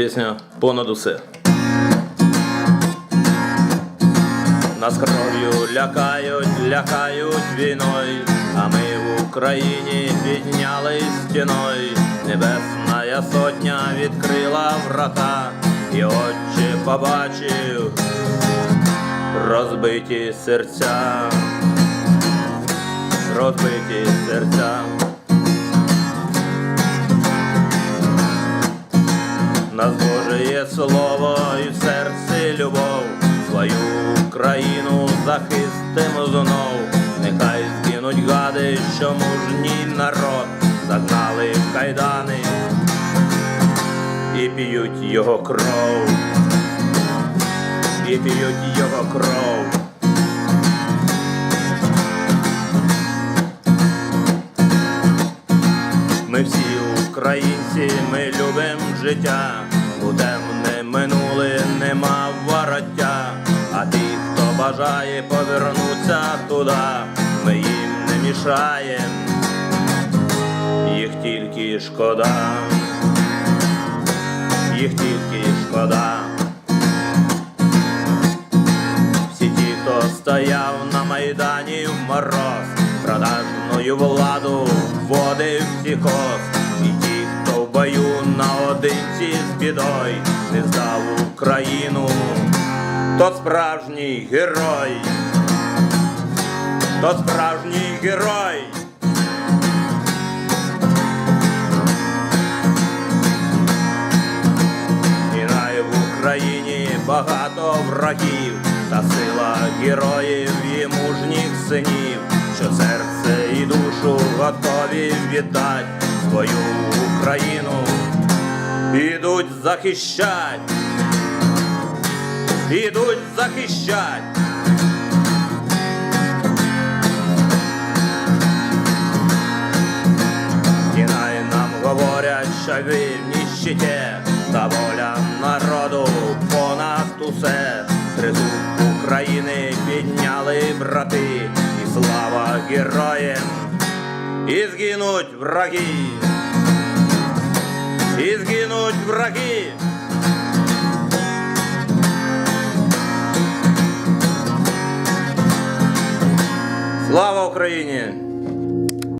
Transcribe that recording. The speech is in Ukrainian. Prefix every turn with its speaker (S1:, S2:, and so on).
S1: Пісня понад усе. Нас кров'ю лякають, лякають війною, а ми в Україні підняли стіною. Небесна сотня відкрила врата, і отче побачив розбиті серця, розбиті серця. Нас Боже є слово і в серці любов, свою Україну захистимо знов. Нехай згинуть гади, що мужній народ загнали в кайдани і п'ють його кров, і п'ють його кров. Ми всі українці, ми любим життя, минуле нема вороття, а ті, хто бажає повернуться туди, ми їм не мішаєм, їх тільки шкода, їх тільки шкода. Всі ті, хто стояв на майдані в мороз, продажною владу вводив психоз, і ті, хто в бою наодинці з бідой, Україну, тот справжній герой, тот справжній герой. І най в Україні багато врагів, та сила героїв і мужніх синів, що серце і душу готові віддать свою Україну, ідуть захищать, ідуть захищать. І нам говорять, що вільні щите, та воля народу понад усе. Тризуб України підняли брати, і слава героям, і згинуть враги, і згинуть враги. Україні!